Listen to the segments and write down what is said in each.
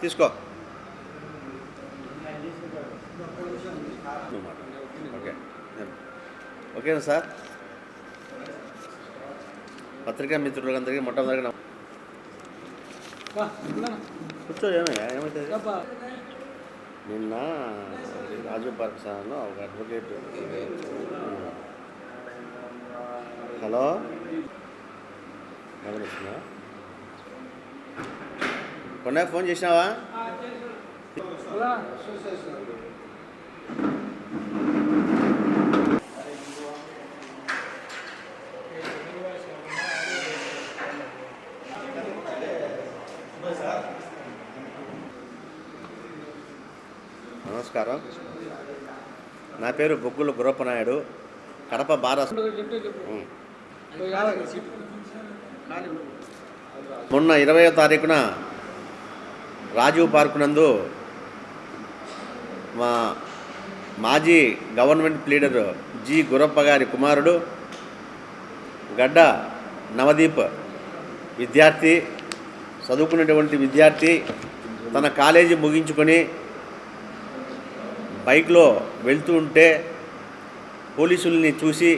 తీసుకో. ఓకే. ఓకేనా సార్? పత్రికా మిత్రులందరికీ మొట్టమొదటిగా నమ- కూర్చో ఏమయ్యా ఏమవుతుంది నిన్న రాజు పార్క్ సార్లో ఒక అడ్వకేట్ హలో? గమనిస్తున్నా కొన్నా ఫోన్ చేసినావా? నమస్కారం. నా పేరు బొగ్గుల గురప్పనాయుడు కడప బారా ఉం. మొన్న ఇరవయో తారీఖున రాజీవ్ పార్క్ నందు మా మాజీ గవర్నమెంట్ లీడర్ జి గురప్ప గారి కుమారుడు గడ్డ నవదీప్ విద్యార్థి చదువుకునేటువంటి విద్యార్థి తన కాలేజీ ముగించుకొని బైక్లో వెళ్తూ ఉంటే పోలీసుల్ని చూసి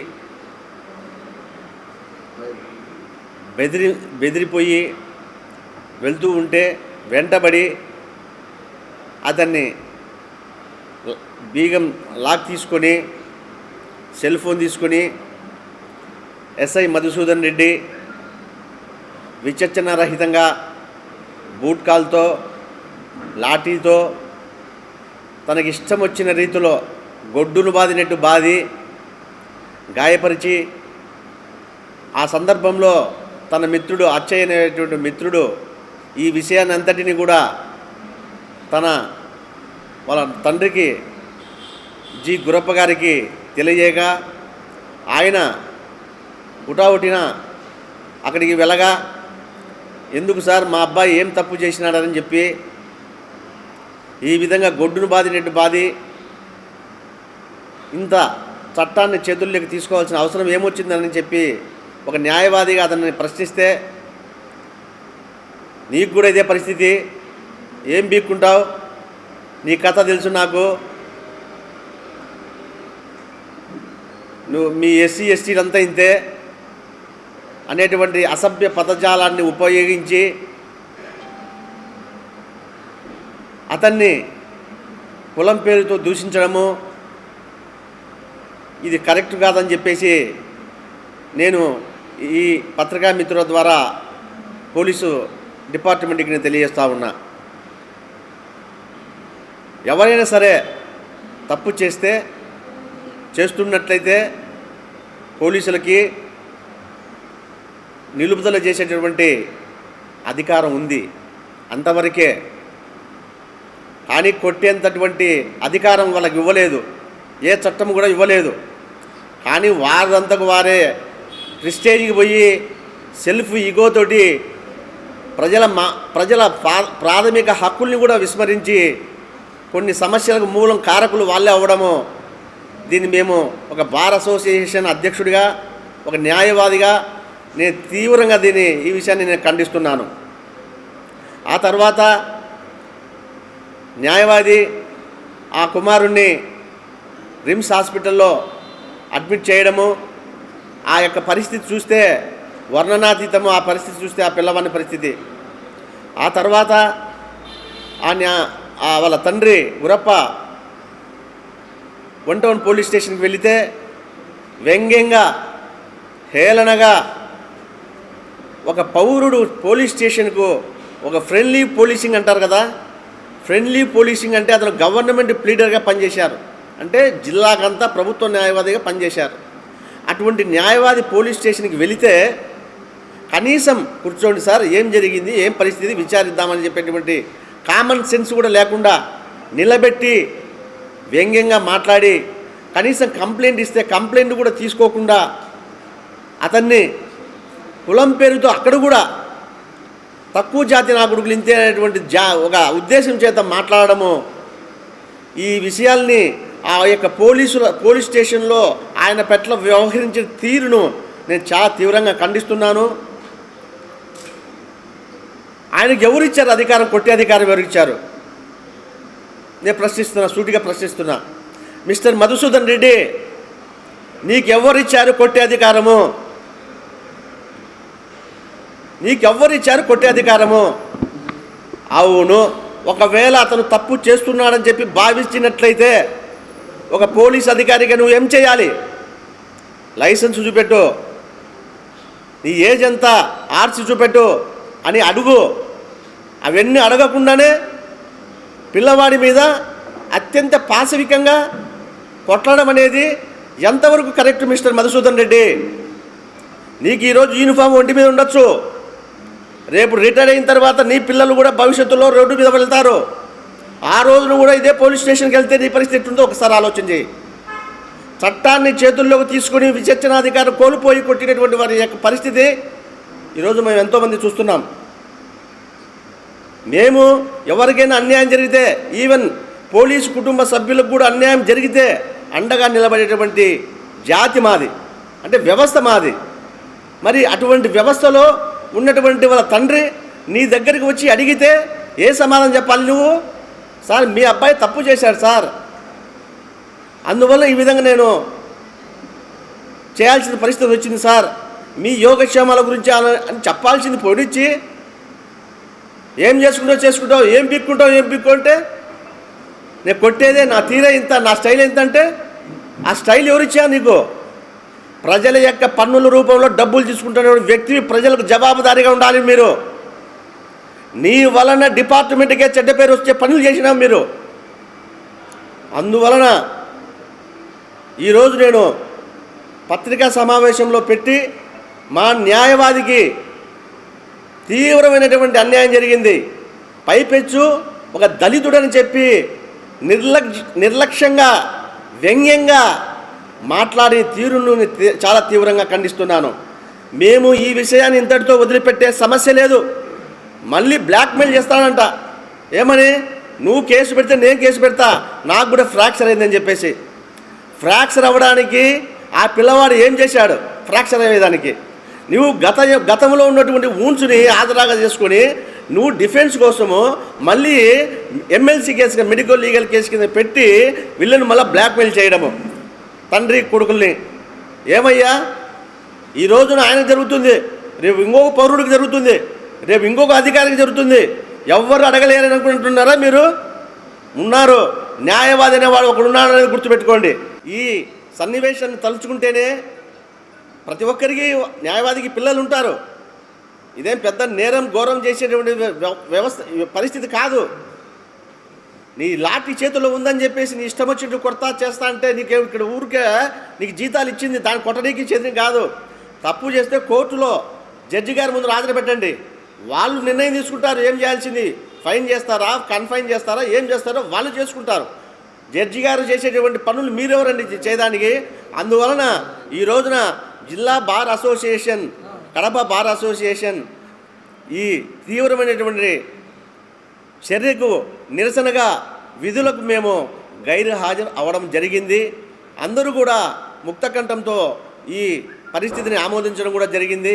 బెదిరి బెదిరిపోయి వెళ్తూ ఉంటే వెంటబడి అతన్ని బీగం లాక్ తీసుకొని సెల్ ఫోన్ తీసుకొని ఎస్ఐ మధుసూదన్ రెడ్డి విచక్షణారహితంగా బూట్ కాల్తో లాఠీతో తనకి ఇష్టం వచ్చిన రీతిలో గొడ్డును బాదినట్టు బాది గాయపరిచి ఆ సందర్భంలో తన మిత్రుడు అచ్చయ్య అనేటువంటి మిత్రుడు ఈ విషయాన్ని అంతటిని కూడా తన వాళ్ళ తండ్రికి జి గురప్ప గారికి తెలియజేయగా ఆయన ఉటావుటిన అక్కడికి వెళ్ళగా ఎందుకు సార్ మా అబ్బాయి ఏం తప్పు చేసినాడని చెప్పి ఈ విధంగా గొడ్డును బాదినట్టు బాది ఇంత చట్టాన్ని చేతుల్లోకి తీసుకోవాల్సిన అవసరం ఏమొచ్చిందని చెప్పి ఒక న్యాయవాదిగా అతన్ని ప్రశ్నిస్తే నీకు కూడా ఇదే పరిస్థితి. ఏం బీక్కుంటావు? నీ కథ తెలుసు నాకు. నువ్వు మీ ఎస్సీ ఎస్టీలంతా ఇంతే. అనేటువంటి అసభ్య పదజాలాన్ని ఉపయోగించి అతన్ని కులం పేరుతో దూషించడము ఇది కరెక్ట్ కాదని చెప్పేసి నేను ఈ పత్రికా మిత్రుల ద్వారా పోలీసు డిపార్ట్మెంట్కి నేను తెలియజేస్తా ఉన్నా. ఎవరైనా సరే తప్పు చేస్తే చేస్తున్నట్లయితే పోలీసులకి నిలుపుదల చేసేటటువంటి అధికారం ఉంది. అంతవరకే కానీ కొట్టేంతటువంటి అధికారం వాళ్ళకి ఇవ్వలేదు. ఏ చట్టం కూడా ఇవ్వలేదు. కానీ వారంతకు వారే ప్రిస్టేజ్కి పోయి సెల్ఫ్ ఈగోతోటి ప్రజల మా ప్రజల పా- ప్రాథమిక హక్కుల్ని కూడా విస్మరించి కొన్ని సమస్యలకు మూలం కారకులు వాళ్ళే అవ్వడము. దీన్ని మేము ఒక బార్ అసోసియేషన్ అధ్యక్షుడిగా ఒక న్యాయవాదిగా నేను తీవ్రంగా దీన్ని ఈ విషయాన్ని నేను ఖండిస్తున్నాను. ఆ తర్వాత న్యాయవాది ఆ కుమారుణ్ణి రిమ్స్ హాస్పిటల్లో అడ్మిట్ చేయడము. ఆ యొక్క పరిస్థితి చూస్తే వర్ణనాతీతము ఆ పరిస్థితి చూస్తే ఆ పిల్లవాని పరిస్థితి. ఆ తర్వాత ఆయన ఆ వాళ్ళ తండ్రి గురప్ప వన్ టౌన్ పోలీస్ స్టేషన్కి వెళితే వ్యంగ్యంగా హేళనగా ఒక పౌరుడు పోలీస్ స్టేషన్కు ఒక ఫ్రెండ్లీ పోలీసింగ్ అంటారు కదా ఫ్రెండ్లీ పోలీసింగ్ అంటే అతను గవర్నమెంట్ ప్లీడర్గా పనిచేశారు. అంటే జిల్లాకంతా ప్రభుత్వ న్యాయవాదిగా పనిచేశారు. అటువంటి న్యాయవాది పోలీస్ స్టేషన్కి వెళితే కనీసం కూర్చోండి సార్ ఏం జరిగింది ఏం పరిస్థితి విచారిద్దామని చెప్పేటువంటి కామన్ సెన్స్ కూడా లేకుండా నిలబెట్టి వ్యంగ్యంగా మాట్లాడి కనీసం కంప్లైంట్ ఇస్తే కంప్లైంట్ కూడా తీసుకోకుండా అతన్ని కులం పేరుతో అక్కడ కూడా తక్కువ జాతి నాకుడుకులు ఇంతే అనేటువంటి జా ఒక ఉద్దేశం చేత మాట్లాడడము ఈ విషయాల్ని ఆ యొక్క పోలీసుల పోలీస్ స్టేషన్లో ఆయన పట్ల వ్యవహరించిన తీరును నేను చాలా తీవ్రంగా ఖండిస్తున్నాను. ఆయనకి ఎవరు ఇచ్చారు అధికారం? కొట్టే అధికారం ఎవరు ఇచ్చారు? నేను ప్రశ్నిస్తున్నా సూటిగా ప్రశ్నిస్తున్నా. మిస్టర్ మధుసూదన్ రెడ్డి నీకెవ్వరిచ్చారు కొట్టే అధికారము? నీకెవ్వరిచ్చారు కొట్టే అధికారము? అవును. ఒకవేళ అతను తప్పు చేస్తున్నాడని చెప్పి భావించినట్లయితే ఒక పోలీస్ అధికారిగా నువ్వు ఏం చేయాలి? లైసెన్స్ చూపెట్టు. నీ ఏజ్ ఎంత? ఆర్సీ చూపెట్టు అని అడుగు. అవన్నీ అడగకుండానే పిల్లవాడి మీద అత్యంత పాశవికంగా కొట్టడం అనేది ఎంతవరకు కరెక్ట్ మిస్టర్ మధుసూదన్ రెడ్డి? నీకు ఈరోజు యూనిఫామ్ ఒంటి మీద ఉండొచ్చు. రేపు రిటైర్ అయిన తర్వాత నీ పిల్లలు కూడా భవిష్యత్తులో రోడ్డు మీద వెళ్తారు. ఆ రోజున కూడా ఇదే పోలీస్ స్టేషన్కి వెళ్తే నీ పరిస్థితి ఎట్టుందో ఒకసారి ఆలోచన చేయి. చట్టాన్ని చేతుల్లోకి తీసుకుని విచక్షణాధికారం కోల్పోయి కొట్టినటువంటి వారి యొక్క పరిస్థితి ఈరోజు మేము ఎంతోమంది చూస్తున్నాం. మేము ఎవరికైనా అన్యాయం జరిగితే ఈవెన్ పోలీసు కుటుంబ సభ్యులకు కూడా అన్యాయం జరిగితే అండగా నిలబడేటువంటి జాతి మాది. అంటే వ్యవస్థ మాది. మరి అటువంటి వ్యవస్థలో ఉన్నటువంటి వాళ్ళ తండ్రి నీ దగ్గరికి వచ్చి అడిగితే ఏ సమాధానం చెప్పాలి నువ్వు? సార్ మీ అబ్బాయి తప్పు చేశాడు సార్. అందువల్ల ఈ విధంగా నేను చేయాల్సిన పరిస్థితి వచ్చింది సార్. మీ యోగక్షేమాల గురించి అని చెప్పాల్సింది పొడిచి ఏం చేసుకుంటావు చేసుకుంటావు ఏం పిక్కుంటావు ఏం పిక్కు అంటే నేను కొట్టేదే నా తీరే ఇంత నా స్టైల్ ఎంత అంటే ఆ స్టైల్ ఎవరిచ్చా నీకు? ప్రజల యొక్క పన్నుల రూపంలో డబ్బులు తీసుకుంటున్న వ్యక్తి ప్రజలకు జవాబుదారీగా ఉండాలి మీరు. నీ వలన డిపార్ట్మెంట్కే చెడ్డ పేరు వచ్చే పనులు చేసినా మీరు. అందువలన ఈరోజు నేను పత్రికా సమావేశంలో పెట్టి మా న్యాయవాదికి తీవ్రమైనటువంటి అన్యాయం జరిగింది. పైపెచ్చు ఒక దళితుడని చెప్పి నిర్లక్ష నిర్లక్ష్యంగా వ్యంగ్యంగా మాట్లాడే తీరును చాలా తీవ్రంగా ఖండిస్తున్నాను. మేము ఈ విషయాన్ని ఇంతటితో వదిలిపెట్టే సమస్య లేదు. మళ్ళీ బ్లాక్మెయిల్ చేస్తానంట. ఏమని? నువ్వు కేసు పెడితే నేను కేసు పెడతా. నాకు కూడా ఫ్రాక్చర్ అయిందని చెప్పేసి. ఫ్రాక్చర్ అవ్వడానికి ఆ పిల్లవాడు ఏం చేశాడు? ఫ్రాక్చర్ అయ్యేదానికి. నువ్వు గత గతంలో ఉన్నటువంటి ఊంచుని ఆదరాగా చేసుకొని నువ్వు డిఫెన్స్ కోసము మళ్ళీ MLC case medical legal case కింద పెట్టి వీళ్ళని మళ్ళీ బ్లాక్మెయిల్ చేయడము. తండ్రి కొడుకుల్ని. ఏమయ్యా? ఈ రోజున ఆయన జరుగుతుంది. రేపు ఇంకొక పౌరుడికి జరుగుతుంది. రేపు ఇంకొక అధికారికి జరుగుతుంది. ఎవ్వరు అడగలేరని అనుకుంటున్నారా మీరు? ఉన్నారు. న్యాయవాది అనేవాడు ఒకడు ఉన్నాడనేది గుర్తుపెట్టుకోండి. ఈ సన్నివేశాన్ని తలుచుకుంటేనే ప్రతి ఒక్కరికి న్యాయవాదికి పిల్లలు ఉంటారు. ఇదేం పెద్ద నేరం ఘోరం చేసేటువంటి వ్య- వ్యవస్థ పరిస్థితి కాదు. నీ లాఠీ చేతిలో ఉందని చెప్పేసి నీ ఇష్టం వచ్చినట్టు కొడతా చేస్తా అంటే నీకే ఇక్కడ ఊరికే నీకు జీతాలు ఇచ్చింది దాని కొట్టడానికి చేతిని కాదు. తప్పు చేస్తే కోర్టులో జడ్జి గారి ముందు హాజరు పెట్టండి. వాళ్ళు నిర్ణయం తీసుకుంటారు ఏం చేయాల్సింది? ఫైన్ చేస్తారా? కన్ఫైన్ చేస్తారా? ఏం చేస్తారో వాళ్ళు చేసుకుంటారు. జడ్జి గారు చేసేటువంటి పనులు మీరెవరండి చేయడానికి? అందువలన ఈ రోజున జిల్లా bar association Kadapa bar association ఈ తీవ్రమైనటువంటి చర్యకు నిరసనగా విధులకు మేము గైరు హాజరు అవడం జరిగింది. అందరూ కూడా ముక్తకంఠంతో ఈ పరిస్థితిని ఆమోదించడం కూడా జరిగింది.